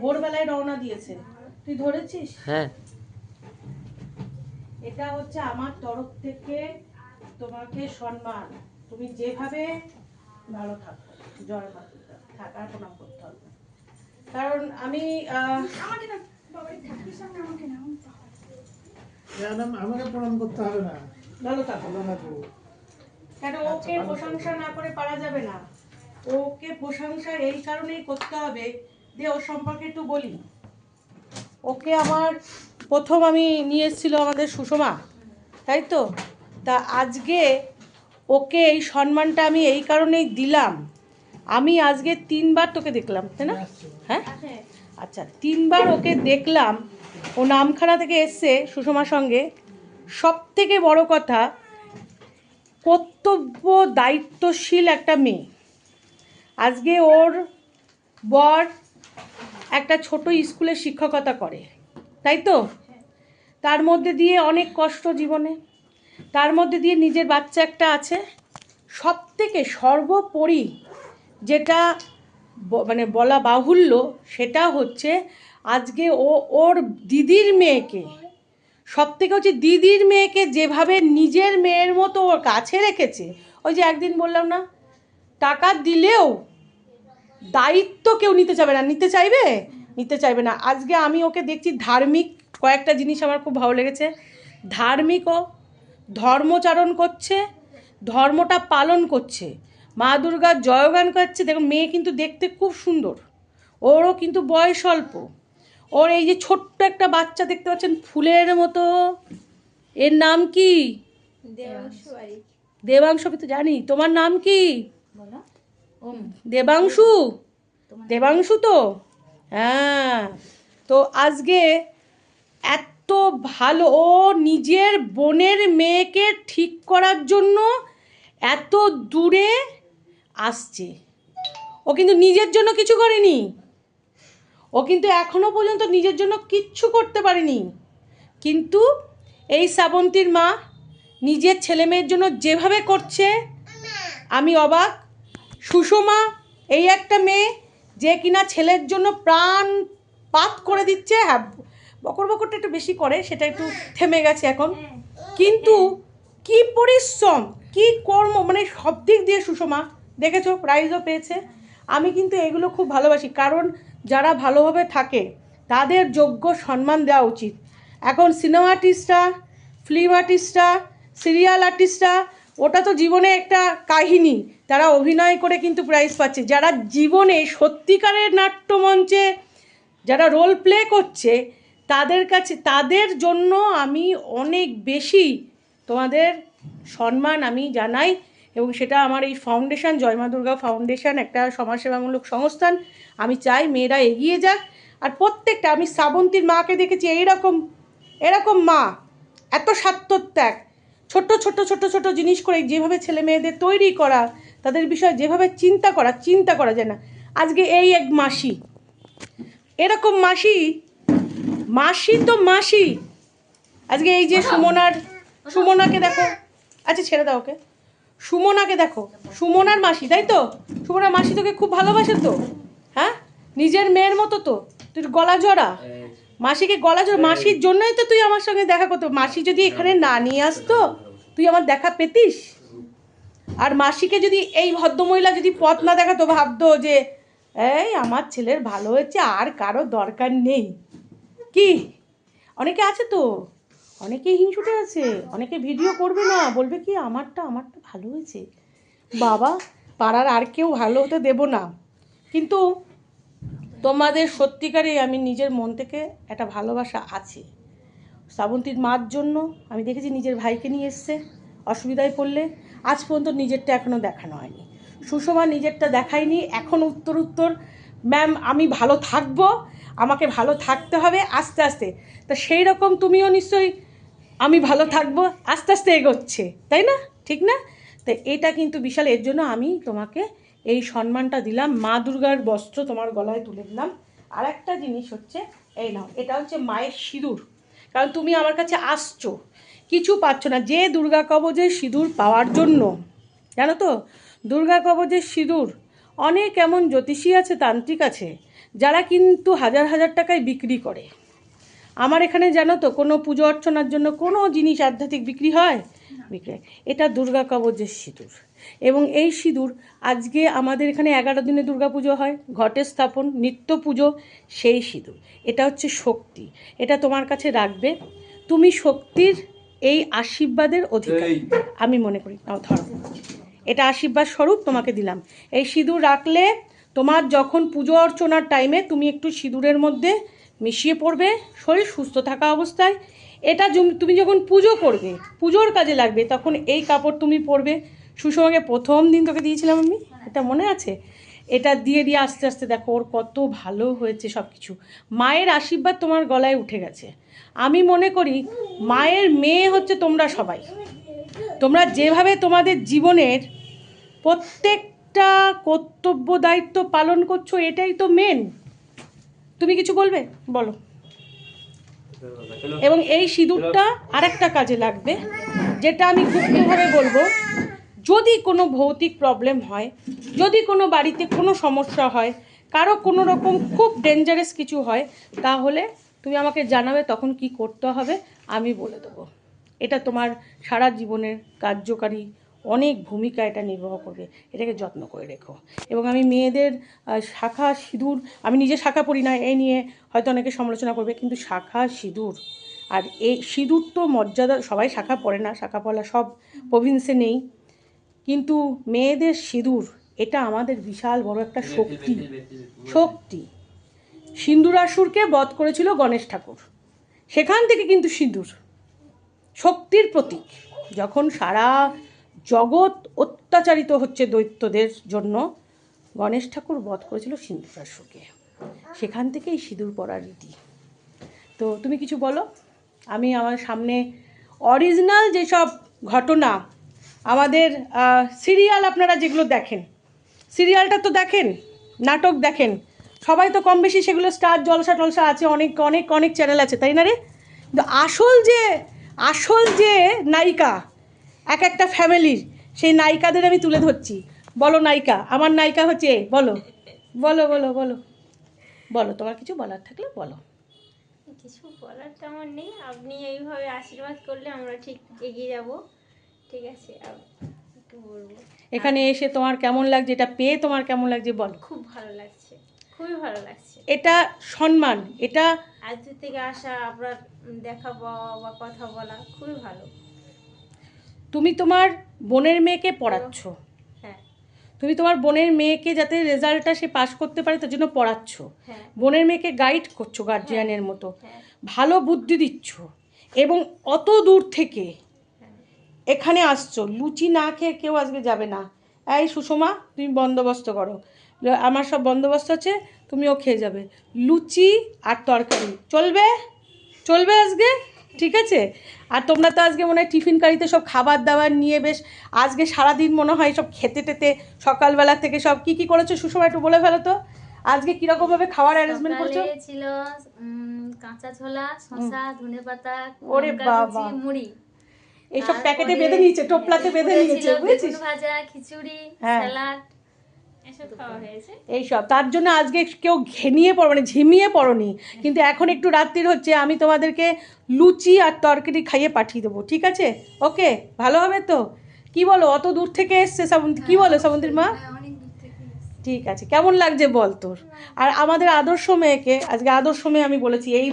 ভোরবেলায় রওনা দিয়েছে। তুই ধরেছিস? হ্যাঁ। এটা হচ্ছে আমার তরফ থেকে তোমাকে সম্মান। তুমি যেভাবে ভালো থাকো জয় মাতা থাকার প্রণাম করতে হবে কারণ আমি আহ, আমাকে না সামনে না প্রণাম করতে হবে না। ভালো থাকো। ভালো থাকব কেন ওকে প্রশংসা না করে পারা যাবে না? ওকে প্রশংসা এই কারণেই করতে হবে যে ওর সম্পর্কে একটু বলি। ওকে আমার প্রথম আমি নিয়ে এসেছিল আমাদের সুষমা তাই তো? তা আজকে ওকে এই সম্মানটা আমি এই কারণেই দিলাম। আমি আজকে তিনবার তোকে দেখলাম তাই না? হ্যাঁ? আচ্ছা তিনবার ওকে দেখলাম। ও নামখানা থেকে এসছে সুষমার সঙ্গে। সব থেকে বড় কথা কর্তব্য দায়িত্বশীল একটা মেয়ে। আজকে ওর বর একটা ছোট স্কুলে শিক্ষকতা করে, তাই তো? তার মধ্যে দিয়ে অনেক কষ্ট জীবনে, তার মধ্যে দিয়ে নিজের বাচ্চা একটা আছে। সব থেকে সর্বোপরি যেটা মানে বলা বাহুল্য সেটা হচ্ছে আজকে ও, ওর দিদির মেয়েকে সব থেকে হচ্ছে দিদির মেয়েকে যেভাবে নিজের মেয়ের মতো ওর কাছে রেখেছে, ওই যে একদিন বললাম না, টাকা দিলেও দায়িত্ব কেউ নিতে চাইবে না। নিতে চাইবে? নিতে চাইবে না। আজকে আমি ওকে দেখছি ধার্মিক, কয়েকটা জিনিস আমার খুব ভালো লেগেছে। ধার্মিকও ধর্মচারণ করছে, ধর্মটা পালন করছে। মা দুর্গার জয়গান করছে। দেখুন, মেয়ে কিন্তু দেখতে খুব সুন্দর। ওরও কিন্তু বয়স অল্প। ওর এই যে ছোট্ট একটা বাচ্চা দেখতে পাচ্ছেন ফুলের মতো। এর নাম কি? দেবাংশু দেবাংশু আমি তো জানি। তোমার নাম কি? দেবাংশু? দেবাংশু তো? হ্যাঁ। তো আজকে এত ভালো ও নিজের বোনের মেয়েকে ঠিক করার জন্য এত দূরে আসছে। ও কিন্তু নিজের জন্য কিছু করেনি। ও কিন্তু এখনও পর্যন্ত নিজের জন্য কিচ্ছু করতে পারেনি। কিন্তু এই শ্রাবন্তীর মা নিজের ছেলে মেয়ের জন্য যেভাবে করছে, আমি অবাক। সুষমা, এই একটা মেয়ে যে কিনা ছেলের জন্য প্রাণ পাত করে দিচ্ছে হ্যাঁ বকর বকরটা একটু বেশি করে, সেটা একটু থেমে গেছে এখন। কিন্তু কি পরিশ্রম, কি কর্ম মানে সব দিক দিয়ে সুষমা, দেখেছ প্রাইজও পেয়েছে। আমি কিন্তু এগুলো খুব ভালোবাসি, কারণ যারা ভালোভাবে থাকে, তাদের যোগ্য সম্মান দেওয়া উচিত। এখন সিনেমা আর্টিস্টরা ফিল্ম আর্টিস্টরা সিরিয়াল আর্টিস্টরা ওটা তো জীবনে একটা কাহিনী। তারা অভিনয় করে কিন্তু প্রাইজ পাচ্ছে। যারা জীবনে সত্যিকারের নাট্যমঞ্চে যারা রোল প্লে করছে, তাদের কাছে, তাদের জন্য আমি অনেক বেশি তোমাদের সম্মান আমি জানাই। এবং সেটা আমার এই ফাউন্ডেশন জয়মা দুর্গা ফাউন্ডেশন একটা সমাজসেবামূলক সংস্থান। আমি চাই মেয়েরা এগিয়ে যাক। আর প্রত্যেকটা আমি শ্রাবন্তীর মাকে দেখেছি এইরকম এরকম মা এত স্বার্থত্যাগ। ছোট্ট ছোট্ট ছোট ছোট জিনিস করে যেভাবে ছেলে মেয়েদের তৈরি করা তাদের বিষয়ে যেভাবে চিন্তা করা চিন্তা করা যায় না। আজকে এই এক মাসি এরকম মাসি মাসি তো মাসি। আজকে এই যে সুমনার সুমনাকে দেখো। আচ্ছা ছেড়ে দাও ওকে। সুমনাকে দেখো। সুমনার মাসি, তাই তো? সুমনার মাসি তোকে খুব ভালোবাসে তো? হ্যাঁ? নিজের মেয়ের মতো তো? তুই গলা জড়া? মাসিকে গলা জড়া? মাসির জন্যই তো তুই আমার সঙ্গে দেখা করতো মাসি যদি এখানে না নিয়ে আসতো, তুই আমার দেখা পেতিস? আর মাসিকে যদি এই ভদ্রমহিলা যদি পথ না দেখাতো, ভাবতো যে, এই, আমার ছেলের ভালো হয়েছে, আর কারও দরকার নেই। কি? অনেকে আছে তো? অনেকে হিংসুটে আছে, অনেকে ভিডিও করবে না, বলবে কি আমারটা আমারটা ভালো হয়েছে। বাবা, পাড়ার আর কেউ ভালো হতে দেব না। কিন্তু তোমাদের সত্যিকারে আমি নিজের মন থেকে একটা ভালোবাসা আছে। শ্রাবন্তীর মার জন্য আমি দেখেছি নিজের ভাইকে নিয়ে এসছে, অসুবিধায় পড়লে। আজ পর্যন্ত নিজেরটা এখনও দেখানো হয়নি। সুষমা নিজেরটা দেখায়নি, এখন উত্তর উত্তর, ম্যাম, আমি ভালো থাকব, আমাকে ভালো থাকতে হবে, আস্তে আস্তে। তা সেই রকম তুমিও নিশ্চয়ই আমি ভালো থাকব, আস্তে আস্তে এগোচ্ছে, তাই না? ঠিক না? তো এটা কিন্তু বিশাল, এর জন্য আমি তোমাকে এই সম্মানটা দিলাম। মা দুর্গার বস্ত্র তোমার গলায় তুলে দিলাম। আর একটা জিনিস হচ্ছে, এই নাও, এটা হচ্ছে মায়ের সিঁদুর। কারণ তুমি আমার কাছে আসছো, কিছু পাচ্ছ না। যে দুর্গা কবজের সিঁদুর পাওয়ার জন্য, জানো তো? দুর্গা কবচের সিঁদুর, অনেক এমন জ্যোতিষী আছে, তান্ত্রিক আছে, যারা কিন্তু হাজার হাজার টাকায় বিক্রি করে। আমার এখানে জানো তো কোনো পুজো অর্চনার জন্য কোনো জিনিস আধ্যাত্মিক বিক্রি হয়? বিক্রি হয়। এটা দুর্গা কবচের সিঁদুর। এবং এই সিঁদুর আজকে আমাদের এখানে এগারো দিনে দুর্গা পুজো হয় ঘটে স্থাপন নিত্য পুজো সেই সিঁদুর। এটা হচ্ছে শক্তি। এটা তোমার কাছে রাখবে। তুমি শক্তির এই আশীর্বাদের অধিকারী। আমি মনে করি নাও ধরো। এটা আশীর্বাদ স্বরূপ তোমাকে দিলাম। এই সিঁদুর রাখলে তোমার যখন পুজো অর্চনার টাইমে তুমি একটু সিঁদুরের মধ্যে মিশিয়ে পড়বে, শরীর সুস্থ থাকা অবস্থায়। এটা তুমি যখন পুজো করবে, পুজোর কাজে লাগবে, তখন এই কাপড় তুমি পরবে। সুষমাকে প্রথম দিন তোকে দিয়েছিলাম আমি, এটা মনে আছে? এটা দিয়ে দিয়ে আস্তে আস্তে দেখো, ওর কত ভালো হয়েছে সব কিছু মায়ের আশীর্বাদ তোমার গলায় উঠে গেছে। আমি মনে করি, মায়ের মেয়ে হচ্ছে তোমরা সবাই। তোমরা যেভাবে তোমাদের জীবনের প্রত্যেকটা কর্তব্য, দায়িত্ব পালন করছ, এটাই তো মেন তুমি কিছু বলবে? বলো। এবং এই সিঁদুরটা আরেকটা কাজে লাগবে, যেটা আমি গুপ্তভাবে বলব, যদি কোনো ভৌতিক প্রবলেম হয়, যদি কোনো বাড়িতে কোনো সমস্যা হয়, কারও কোনো রকম খুব ডেঞ্জারাস কিছু হয়, তাহলে তুমি আমাকে জানাবে তখন কি করতে হবে, আমি বলে দেবো। এটা তোমার সারা জীবনের কার্যকারী অনেক ভূমিকা এটা নির্বাহ করবে। এটাকে যত্ন করে রেখো। এবং আমি মেয়েদের শাখা সিঁদুর আমি নিজে শাখা পড়ি না এই নিয়ে হয়তো অনেকে সমালোচনা করবে কিন্তু শাখা সিঁদুর আর এই সিঁদুর তো মর্যাদা সবাই শাখা পড়ে না শাখা পলা সব প্রভিন্সে নেই। কিন্তু মেয়েদের সিঁদুর এটা আমাদের বিশাল বড় একটা শক্তি। শক্তি। সিন্দুরাসুরকে বধ করেছিল গণেশ ঠাকুর। সেখান থেকে কিন্তু সিঁদুর শক্তির প্রতীক। যখন সারা জগৎ অত্যাচারিত হচ্ছে দৈত্যদের জন্য। গণেশ ঠাকুর বধ করেছিল সিন্দুরাসুরকে সেখান থেকেই সিঁদুর পরার রীতি। তো তুমি কিছু বলো? আমি আমার সামনে অরিজিনাল যেসব ঘটনা, আমাদের সিরিয়াল আপনারা যেগুলো দেখেন সিরিয়ালটা তো দেখেন, নাটক দেখেন, সবাই তো কম বেশি সেগুলো স্টার জলসা টলসা আছে, অনেক অনেক অনেক চ্যানেল আছে, তাই না রে? কিন্তু আসল যে আসল যে নায়িকা এক একটা ফ্যামিলির সেই নায়িকাদের আমি তুলে ধরছি। বলো নায়িকা আমার নায়িকা হচ্ছে এ, বলো। বলো বলো বলো। বলো তোমার কিছু বলার থাকলে বলো। কিছু বলার তেমন নেই আপনি এইভাবে আশীর্বাদ করলে আমরা ঠিক এগিয়ে যাব। ঠিক আছে এখানে এসে তোমার কেমন লাগছে এটা পেয়ে তোমার কেমন লাগছে বল। খুব ভালো লাগছে খুবই ভালো লাগছে। এটা সম্মান এটা আজ থেকে আসা আপনার দেখা পাওয়া বা কথা বলা খুবই ভালো। তুমি তোমার বোনের মেয়েকে পড়াচ্ছ। হ্যাঁ। তুমি তোমার বোনের মেয়েকে যাতে রেজাল্টটা সে পাশ করতে পারে তার জন্য পড়াচ্ছ। হ্যাঁ। বোনের মেয়েকে গাইড করছ গার্জিয়ানের মতো। হ্যাঁ। ভালো বুদ্ধি দিচ্ছ। এবং অত দূর থেকে এখানে আসছো। লুচি না খেয়ে কেউ আজকে যাবে না। এই সুষমা তুমি বন্দোবস্ত করো। আমার সব বন্দোবস্ত আছে তুমিও খেয়ে যাবে। লুচি আর তরকারি। চলবে? চলবে আজকে? ঠিক আছে? আর তোমরা তো আজকে মনে হয় টিফিন কারিতে সব খাবার দাবার নিয়ে বেশ আজকে সারাদিন মনে হয় সব খেতে টেতে সকালবেলা থেকে সব কি কি করেছ? সুষমা একটু বলে ফেলো তো। আজকে কিরকমভাবে খাওয়ার অ্যারেঞ্জমেন্ট করছ? ছিল কাঁচা ছোলা শসা ধনে পাতা ওরে বাবা। মুড়ি। এইসব প্যাকেটে বেঁধে নিয়েছে টোপলাতে বেঁধে নিয়েছে বুঝেছিস? ভাজা খিচুড়ি হ্যাঁ। স্যালাড। এইসব তার জন্য আজকে কেউ ঘেনিয়ে পড়ো মানে ঝিমিয়ে পড়নি। কিন্তু এখন একটু রাত্রির হচ্ছে আমি তোমাদেরকে লুচি আর তরকারি খাইয়ে পাঠিয়ে দেবো ঠিক আছে? ওকে? ভালো হবে তো? কি বলো অত দূর থেকে এসছে শ্রাবন্তী কি বলো শ্রাবন্তীর মা? থেকে ঠিক আছে কেমন লাগছে বল তোর? আর আমাদের আদর্শ মেয়েকে আজকে আদর্শ মেয়ে আমি বলেছি এই